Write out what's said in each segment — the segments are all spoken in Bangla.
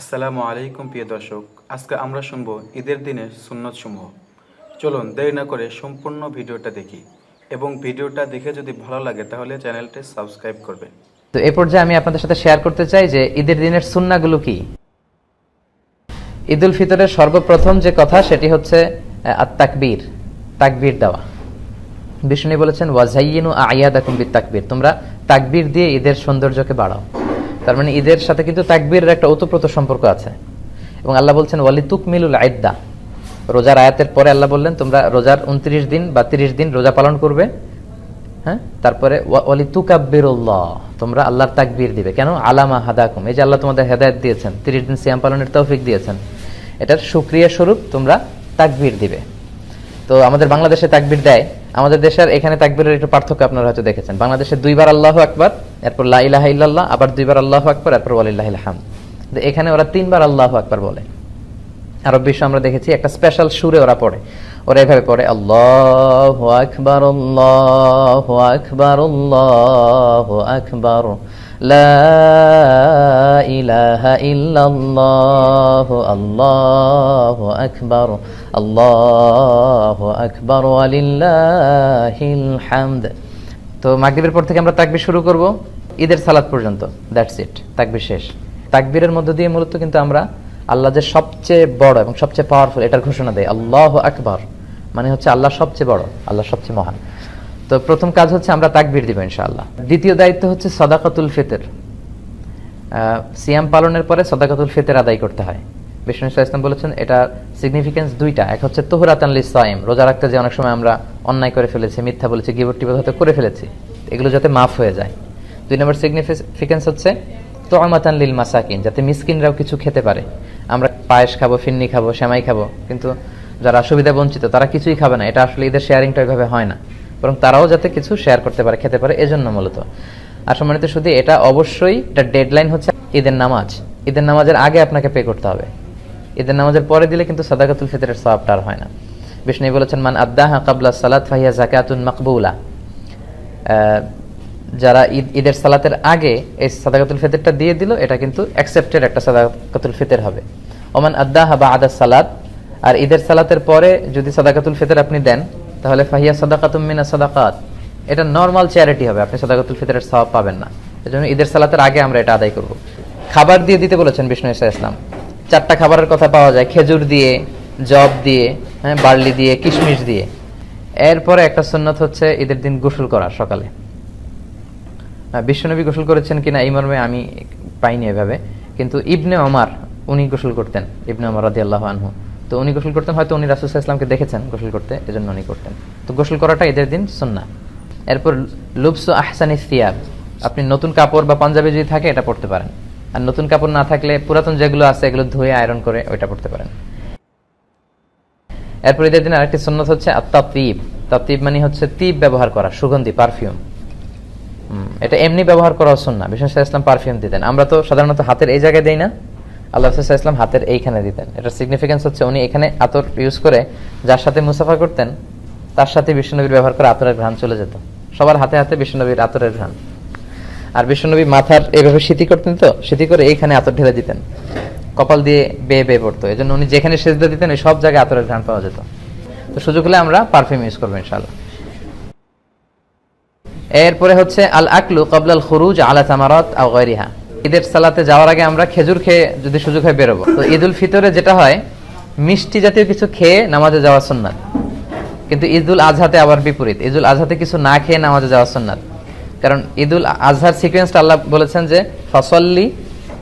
আসসালামু আলাইকুম, প্রিয় দর্শক। আজকে আমরা শুনব ঈদের দিনের সুন্নত সমূহ চলুন, দেরি না করে সম্পূর্ণ ভিডিওটা দেখি। এবং ভিডিওটা দেখে যদি ভালো লাগে, তাহলে চ্যানেলটি সাবস্ক্রাইব করবেন। তো এ পর্যায়ে আমি আপনাদের সাথে শেয়ার করতে চাই যে, ঈদের দিনের সুন্নাগুলো কি? ঈদ উল ফিতরের সর্বপ্রথম যে কথা, সেটি হচ্ছে আত তাকবীর তাকবীর দেওয়া। বিষ্ণু বলেছেন ওয়াজাইনু আয়াদাকুম বিত তাকবীর তোমরা তাকবীর দিয়ে ঈদের সৌন্দর্যকে বাড়াও। তার মানে ঈদের সাথে কিন্তু তাকবীরের একটা ওতপ্রোত সম্পর্ক আছে। এবং আল্লাহ বলছেন ওয়ালি তুকমিলুল আইদ্দা। রোজার আয়াতের পরে আল্লাহ বললেন, তোমরা রোজার উনত্রিশ দিন বা তিরিশ দিন রোজা পালন করবে। হ্যাঁ? তারপরে, ওয়া- ওয়ালি তুকাব্বিরুল্লাহ তোমরা আল্লাহর তাকবীর দিবে। কেন? আলামা হাদাকুম। এই যে আল্লাহ তোমাদের হেদায়ত দিয়েছেন, তিরিশ দিন সিয়াম পালনের তৌফিক দিয়েছেন, এটার সুক্রিয়া স্বরূপ তোমরা তাকবীর দিবে। তো আমাদের বাংলাদেশে তাকবীর দেয়। আমাদের দেশের এখানে তাকবীরের একটু পার্থক্য আপনারা হয়তো দেখেছেন। বাংলাদেশে দুইবার আল্লাহ আকবার, এরপর লা ইলাহা ইল্লাল্লাহ, আবার দুইবার আল্লাহ আকবার, এরপর ওয়ালিল্লাহিল হামদ। এখানে ওরা তিনবার আল্লাহ আকবার বলে। আরব বিশ্ব আমরা দেখেছি একটা স্পেশাল সুরে ওরা পড়ে। ওরা এভাবে পড়ে, আল্লাহ আকবার আল্লাহ আকবার আল্লাহ আকবার। লা ইলাহা ইল্লাল্লাহ আল্লাহ আকবার আল্লাহ আকবার, ওয়ালিল্লাহিল হামদ। তো মাগরিবের পর থেকে আমরা তাকবির শুরু করব, ঈদের সালাত পর্যন্ত। দ্যাটস ইট তাকবির শেষ। তাকবীরের মধ্য দিয়ে মূলত কিন্তু আমরা আল্লাহ যে সবচেয়ে বড় এবং সবচেয়ে পাওয়ারফুল এটার ঘোষণা দেয় আল্লাহ আকবার। মানে হচ্ছে আল্লাহ সবচেয়ে বড়, আল্লাহ সবচেয়ে মহান। তো প্রথম কাজ হচ্ছে আমরা তাকবীর দিব ইনশাআল্লাহ। দ্বিতীয় দায়িত্ব হচ্ছে সদাকাতুল ফিতর। সিয়াম পালনের পরে সদাকাতুল ফিতর আদায় করতে হয়। বিষ্ণু ইসলাম বলেছেন, এটা সিগনিফিকেন্স দুইটা। এক হচ্ছে সাইম রোজা রাখতে যে অনেক সময় আমরা অন্যায় করে ফেলেছি, মিথ্যা বলেছি গিবট টিবত হয়তো করে ফেলেছি, এগুলো যাতে মাফ হয়ে যায়। দুই নম্বর সিগনিফিকেন্স হচ্ছে তোয়ামাতান লিল মাসাকিন, যাতে মিসকিনরাও কিছু খেতে পারে। আমরা পায়েস খাব, ফিন্নি খাব, সেমাই খাব, কিন্তু যারা সুবিধা বঞ্চিত, তারা কিছুই খাবে না। এটা আসলে ঈদের শেয়ারিংটা ওইভাবে হয় না। বরং তারাও যাতে কিছু শেয়ার করতে পারে, খেতে পারে, এজন্য মূলত। আর সম্মানিত শুধু এটা অবশ্যই এটা ডেডলাইন হচ্ছে ঈদের নামাজ। ঈদের নামাজের আগে আপনাকে পে করতে হবে। ঈদের নামাজের পরে দিলে কিন্তু সাদাকাতুল ফিতরের সওয়াবটা আর হয় না। বিষ্ণু বলেছেন, মান আদ্দাহা কাবলা সালাত ফাহিয়া জাকাতুন মাকবুলা। যারা ঈদ, ঈদের সালাতের আগে এই সাদাকাতুল ফিতরটা দিয়ে দিল, এটা কিন্তু অ্যাকসেপ্টেড একটা সাদাকাতুল ফিতর হবে। ওমান আদ্দাহা বা আদা সালাত, আর ঈদের সালাতের পরে যদি সাদাকাতুল ফিতর আপনি দেন তাহলে ফাহিয়া সাদাকাতুম মিনা সাদাকাত। এটা নর্মাল চ্যারিটি হবে, আপনি সাদাকাতুল ফিতরের সওয়াব পাবেন না। এজন্য ঈদের সালাতের আগে আমরা এটা আদায় করব। খাবার দিয়ে দিতে বলেছেন বিষ্ণু ইসা ইসলাম। চারটা খাবারের কথা পাওয়া যায়, খেজুর দিয়ে, জব দিয়ে হ্যাঁ বার্লি দিয়ে, কিশমিশ দিয়ে। এরপরে একটা সুন্নত হচ্ছে ঈদের দিন গোসল করা সকালে। বিশ্বনবী গোসল করেছেন কিনা এই মর্মে আমি পাইনি এভাবে, কিন্তু ইবনে ওমর, উনি গোসল করতেন, ইবনে ওমর রাদি আল্লাহ আনহু। তো উনি গোসল করতেন, হয়তো উনি রাসুল ইসলামকে দেখেছেন গোসল করতে, এজন্য উনি করতেন। তো গোসল করাটা ঈদের দিন সুন্না এরপর লুবসু আহসানি সিয়াব আপনি নতুন কাপড় বা পাঞ্জাবি যদি থাকে, এটা পড়তে পারেন। আর নতুন কাপড় না থাকলে পুরাতন যেগুলো আছে, এগুলো ধুয়ে আয়রন করে ওইটা পড়তে পারেন। এরপর ঈদের দিন আরেকটি সুন্নত হচ্ছে আত্মাতিব তাতিব মানে হচ্ছে তিব ব্যবহার করা, সুগন্ধি, পারফিউম। এটা এমনি ব্যবহার করা হচ্ছে না বিশেষ ইসলাম পারফিউম দিতেন। আমরা তো সাধারণত হাতের এই জায়গায় দেই না। আল্লাহ রসুল ইসলাম হাতের এইখানে দিতেন। এটার সিগনিফিকেন্স হচ্ছে উনি এখানে আতর ইউজ করে যার সাথে মুসাফা করতেন, তার সাথে বিষ্ণুনবীর ব্যবহার করে আতরের ঘ্রাণ চলে যেত। সবার হাতে হাতে বিষ্ণুনবীর আতরের ঘ্রাণ। আর বিষ্ণুনবী মাথার এভাবে স্মৃতি করতেন তো স্মৃতি করে এইখানে আতর ঢেলে দিতেন। কপাল দিয়ে বেয়ে বেয়ে পড়তো। এই জন্য উনি যেখানে সেজদা দিতেন, ওই সব জায়গায় আতরের ঘ্রাণ পাওয়া যেত। তো সুযোগ হলে আমরা পারফিউম ইউজ করব ইনশাআল্লাহ। এরপরে হচ্ছে আল আকলু কবলাল খুরুজ আলা তামারাত আও গায়রিহা। ঈদের সালাতে যাওয়ার আগে আমরা খেজুর খেয়ে যদি সুযোগ হয় বেরোবো। তো ঈদুল ফিতরে যেটা হয়, মিষ্টি জাতীয় কিছু খেয়ে নামাজে যাওয়া সুন্নাত। কিন্তু ঈদুল আজহাতে আবার বিপরীত। ঈদুল আজহাতে কিছু না খেয়ে নামাজে যাওয়া সুন্নাত। কারণ ঈদুল আজহার সিকোয়েন্সটা আল্লাহ বলেছেন যে, ফসল্লি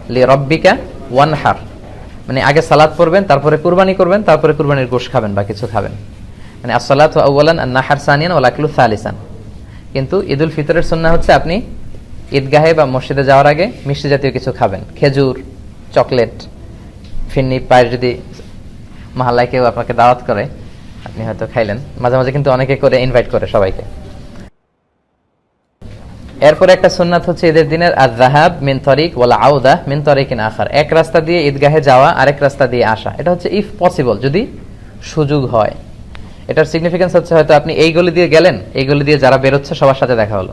লি রব্বিকা ওয়ান হার মানে আগে সালাদ পড়বেন, তারপরে কুরবানি করবেন, তারপরে কুরবানির গোশ খাবেন বা কিছু খাবেন। মানে আসসালাত আউ্লান নাহার সানিয়ান ওলাকলু সালিসান। কিন্তু ঈদুল ফিতরের সুন্না হচ্ছে আপনি ঈদগাহে বা মসজিদে যাওয়ার আগে মিষ্টি জাতীয় কিছু খাবেন। খেজুর, চকলেট ফিন্নি পায়ের যদি মহাল্লায় কেউ আপনাকে দাওয়াত করে, আপনি হয়তো খাইলেন। মাঝে মাঝে কিন্তু অনেকে করে ইনভাইট করে সবাইকে। এরপরে একটা সুন্নাত হচ্ছে ঈদের দিনের আর জাহাব মিন তরিক ওয়ালা আউদা মিন তরিকিন আখার। এক রাস্তা দিয়ে ঈদগাহে যাওয়া, আরেক রাস্তা দিয়ে আসা। এটা হচ্ছে ইফ পসিবল যদি সুযোগ হয়। এটার সিগনিফিকেন্স হচ্ছে হয়তো আপনি এই গলি দিয়ে গেলেন, এই গলি দিয়ে যারা বেরোচ্ছে, সবার সাথে দেখা হলো।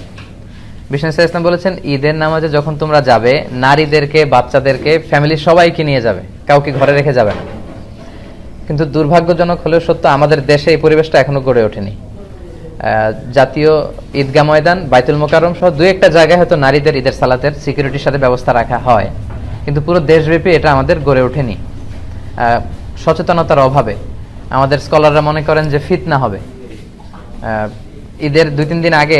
বিষ্ণু ইসলাম বলেছেন, ঈদের নামাজে যখন তোমরা যাবে, নারীদেরকে, বাচ্চাদেরকে ফ্যামিলির সবাইকে নিয়ে যাবে। কাউকে ঘরে রেখে যাবে না। কিন্তু দুর্ভাগ্যজনক হলেও সত্য, আমাদের দেশে এই পরিবেশটা এখনও গড়ে ওঠেনি। জাতীয় ঈদগাহ ময়দান, বাইতুল মোকারম সহ দু একটা জায়গায় হয়তো নারীদের ঈদের সালাতের সিকিউরিটির সাথে ব্যবস্থা রাখা হয়। কিন্তু পুরো দেশব্যাপী এটা আমাদের গড়ে ওঠেনি। সচেতনতার অভাবে আমাদের স্কলাররা মনে করেন যে ফিতনা হবে। ঈদের দুই তিন দিন আগে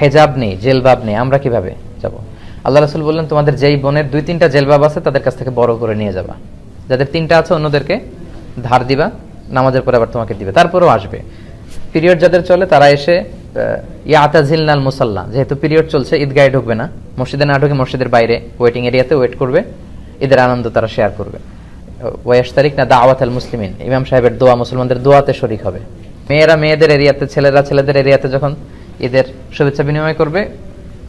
হেজাব নেই, জেলবাব নেই, আমরা কীভাবে যাব? আল্লাহ রাসূল বললেন, তোমাদের যেই বোনের দুই তিনটা জেলবাব আছে, তাদের কাছ থেকে বড় করে নিয়ে যাবা। যাদের তিনটা আছে, অন্যদেরকে ধার দিবা, নামাজের পরে আবার তোমাকে দিবে। তারপরেও আসবে। পিরিয়ড যাদের চলে, তারা এসে ইয়াতাজিলনাল মুসাল্লা যেহেতু পিরিয়ড চলছে, ঈদগাহে ঢুকবে না। মসজিদে না ঢুকে মসজিদের বাইরে ওয়েটিং এরিয়াতে ওয়েট করবে। ঈদের আনন্দ তারা শেয়ার করবে। ওয়াশ তারিখ না দাওয়াত আল মুসলিমিন। ইমাম সাহেবের দোয়া, মুসলমানদের দোয়াতে শরিক হবে। মেয়েরা মেয়েদের এরিয়াতে, ছেলেরা ছেলেদের এরিয়াতে যখন ঈদের শুভেচ্ছা বিনিময় করবে।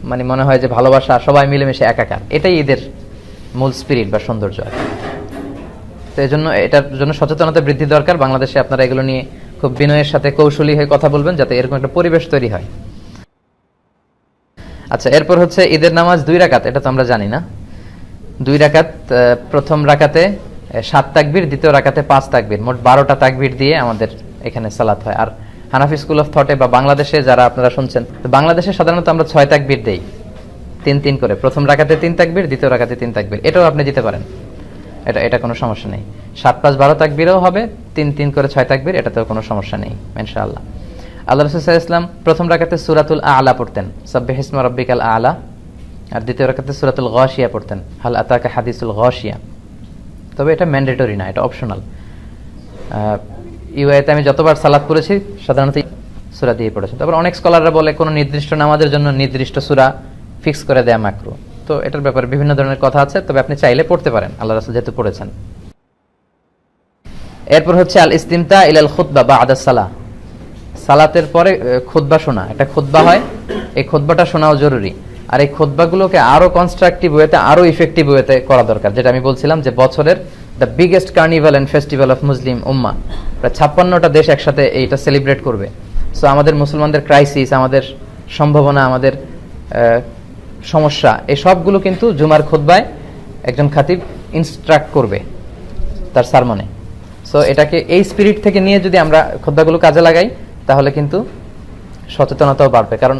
মানে মনে হয় যে ভালোবাসা সবাই মিলেমিশে একাকার। এটাই ঈদের মূল স্পিরিট বা সৌন্দর্য। আর তো এই জন্য এটার জন্য সচেতনতা বৃদ্ধি দরকার। বাংলাদেশে আপনারা এগুলো নিয়ে খুব বিনয়ের সাথে কৌশলী হয়ে কথা বলবেন, যাতে এরকম একটা পরিবেশ তৈরি হয়। আচ্ছা এরপর হচ্ছে ঈদের নামাজ দুই রাকাত, এটা তো আমরা জানি না। দুই রাকাত প্রথম রাকাতে সাত তাকবির, দ্বিতীয় রাকাতে পাঁচ তাকবির। মোট বারোটা তাকবির দিয়ে আমাদের এখানে সালাত হয়। আর হানাফি স্কুল অফ থটে বা বাংলাদেশে যারা আপনারা শুনছেন বাংলাদেশে সাধারণত আমরা ছয় তাকবির দেই। তিন তিন করে। প্রথম রাকাতে তিন তাকবির, দ্বিতীয় রাকাতে তিন তাকবির। এটাও আপনি দিতে পারেন। এটা এটা কোনো সমস্যা নেই। সাত, পাঁচ, বারো তাকবিরও হবে, তিন তিন করে ছয় তাকবির, এটাতেও কোনো সমস্যা নেই, ইনশাআল্লাহ। আল্লাহ রসুল ইসলাম প্রথম রাকাতে সুরাতুল আলা পড়তেন। সব্বে হিসমা রব্বিকাল আলা। আর দ্বিতীয় রাকাতে সুরাতুল গশিয়া পড়তেন। হাল আতাকা হাদিসুল গশিয়া। তবে এটা ম্যান্ডেটরি না, এটা অপশনাল। ইউআইতে আমি যতবার সালাদ পড়েছি, সাধারণত সুরা দিয়ে পড়েছি। তারপর অনেক স্কলাররা বলে, কোনো নির্দিষ্ট নামাজের জন্য নির্দিষ্ট সুরা ফিক্স করে দেয়া মাকরু। তো এটার ব্যাপারে বিভিন্ন ধরনের কথা আছে, তবে আপনি চাইলে পড়তে পারেন আল্লাহ রাসুল যেহেতু পড়েছেন। এরপর হচ্ছে আল ইস্তিমতা ইলাল খুতবা বা আদাস সালাহ। সালাতের পরে খুতবা শোনা। একটা খুতবা হয়, এই খুতবাটা শোনাও জরুরি। আর এই খুতবাগুলোকে আরও কনস্ট্রাকটিভ ওয়েতে আরও ইফেক্টিভ ওয়েতে করা দরকার। যেটা আমি বলছিলাম যে বছরের the biggest carnival and festival of Muslim ummah প্রায় ছাপ্পান্নটা দেশ একসাথে এইটা সেলিব্রেট করবে। সো আমাদের মুসলমানদের ক্রাইসিস আমাদের সম্ভাবনা, আমাদের সমস্যা, এই সবগুলো কিন্তু জুমার খুতবায় একজন খাতিব ইনস্ট্রাক্ট করবে তার সারমনে সো এটাকে এই স্পিরিট থেকে নিয়ে যদি আমরা খোদ্দাগুলো কাজে লাগাই, তাহলে কিন্তু সচেতনতাও বাড়বে। কারণ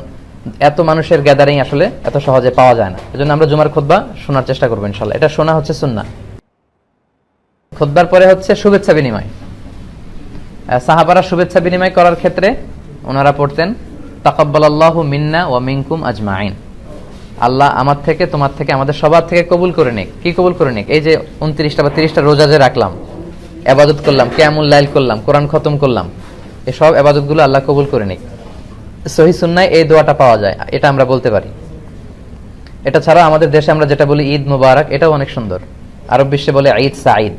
এত মানুষের গ্যাদারিং আসলে এত সহজে পাওয়া যায় না। এজন্য আমরা জুমার খোদ্বা শোনার চেষ্টা করব ইনশাল্লাহ। এটা শোনা হচ্ছে সুন্না খোদ্বার পরে হচ্ছে শুভেচ্ছা বিনিময়। সাহাবারা শুভেচ্ছা বিনিময় করার ক্ষেত্রে ওনারা পড়তেন, তাকাব্বালাল্লাহু মিন্না ওয়া মিনকুম আজমাইন। আল্লাহ আমার থেকে, তোমার থেকে, আমাদের সবার থেকে কবুল করে নিক। কি কবুল করে নিক? এই যে উনত্রিশটা বা তিরিশটা রোজা যে রাখলাম আবাদত করলাম কেমন লাইল করলাম, কোরআন খতম করলাম, এসব আবাদতগুলো আল্লাহ কবুল করে নিক। সহি সুন্নায় এই দোয়াটা পাওয়া যায়, এটা আমরা বলতে পারি। এটা ছাড়া আমাদের দেশে আমরা যেটা বলি ঈদ মুবারক, এটাও অনেক সুন্দর। আরব বিশ্বে বলে ঈদ সাঈদ।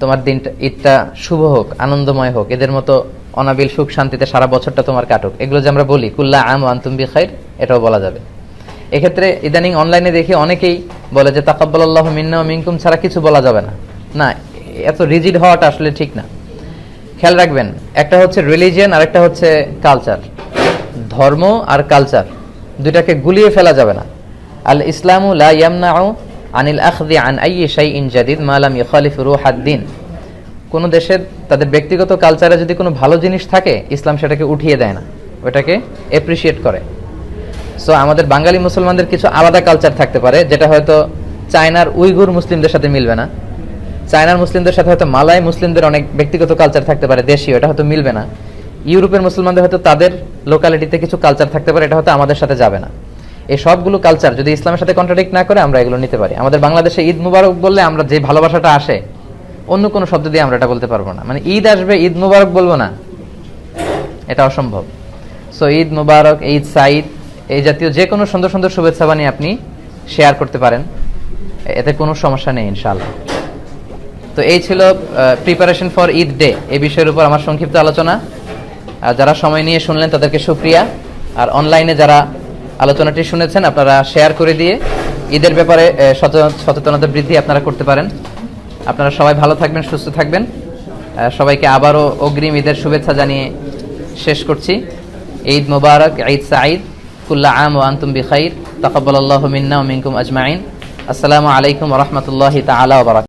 তোমার দিনটা ঈদটা শুভ হোক, আনন্দময় হোক, এদের মতো অনাবিল সুখ শান্তিতে সারা বছরটা তোমার কাটুক। এগুলো যে আমরা বলি, কুল্লা আম আন্তুম বি খাইর এটাও বলা যাবে। এক্ষেত্রে ইদানিং অনলাইনে দেখি অনেকেই বলে যে তাকাব্বাল আল্লাহ মিন্না মিনকুম ছাড়া কিছু বলা যাবে না। না, এত রিজিড হওয়াটা আসলে ঠিক না। খেয়াল রাখবেন, একটা হচ্ছে রিলিজিয়ান আর একটা হচ্ছে কালচার ধর্ম আর কালচার দুইটাকে গুলিয়ে ফেলা যাবে না। আল ইসলামু লা ইয়ামনাউ আনিল আখদি আন আই শাইইন জাদিদ মা লাম ইখালিফ রুহাদ্দিন কোন দেশের তাদের ব্যক্তিগত কালচারে যদি কোনো ভালো জিনিস থাকে, ইসলাম সেটাকে উঠিয়ে দেয় না। ওটাকে এপ্রিসিয়েট করে। সো আমাদের বাঙালি মুসলমানদের কিছু আলাদা কালচার থাকতে পারে, যেটা হয়তো চায়নার উইগুর মুসলিমদের সাথে মিলবে না। চায়নার মুসলিমদের সাথে হয়তো মালাই মুসলিমদের অনেক ব্যক্তিগত কালচার থাকতে পারে, দেশীয়, এটা হয়তো মিলবে না। ইউরোপের মুসলমানদের হয়তো তাদের লোকালিটিতে কিছু কালচার থাকতে পারে, এটা হয়তো আমাদের সাথে যাবে না। এই সবগুলো কালচার যদি ইসলামের সাথে কন্ট্রাডিক্ট না করে, আমরা এগুলো নিতে পারি। আমাদের বাংলাদেশে ঈদ মুবারক বললে আমরা যে ভালোবাসাটা আসে, অন্য কোনো শব্দ দিয়ে আমরা এটা বলতে পারব না। মানে ঈদ আসবে, ঈদ মুবারক বলব না। এটা অসম্ভব। সো ঈদ মুবারক, ঈদ সাইদ, এই জাতীয় যে কোনো সুন্দর সুন্দর শুভেচ্ছা বানিয়ে আপনি শেয়ার করতে পারেন। এতে কোনো সমস্যা নেই, ইনশাআল্লাহ। তো এই ছিল প্রিপারেশন ফর ঈদ ডে এই বিষয়ের উপর আমার সংক্ষিপ্ত আলোচনা। আর যারা সময় নিয়ে শুনলেন, তাদেরকে সুপ্রিয়া আর অনলাইনে যারা আলোচনাটি শুনেছেন, আপনারা শেয়ার করে দিয়ে ঈদের ব্যাপারে সচেতনতা বৃদ্ধি আপনারা করতে পারেন। আপনারা সবাই ভালো থাকবেন, সুস্থ থাকবেন। সবাইকে আবারও অগ্রিম ঈদের শুভেচ্ছা জানিয়ে শেষ করছি। ঈদ মুবারক, ঈদ সাঈদ, কুল্লা আম ও আন্তুম বিখাইর তাকাব্বালাল্লাহু মিন্না ওয়া মিনকুম আজমাইন। আসসালামু আলাইকুম রাহমাতুল্লাহি বারাকাতুহু।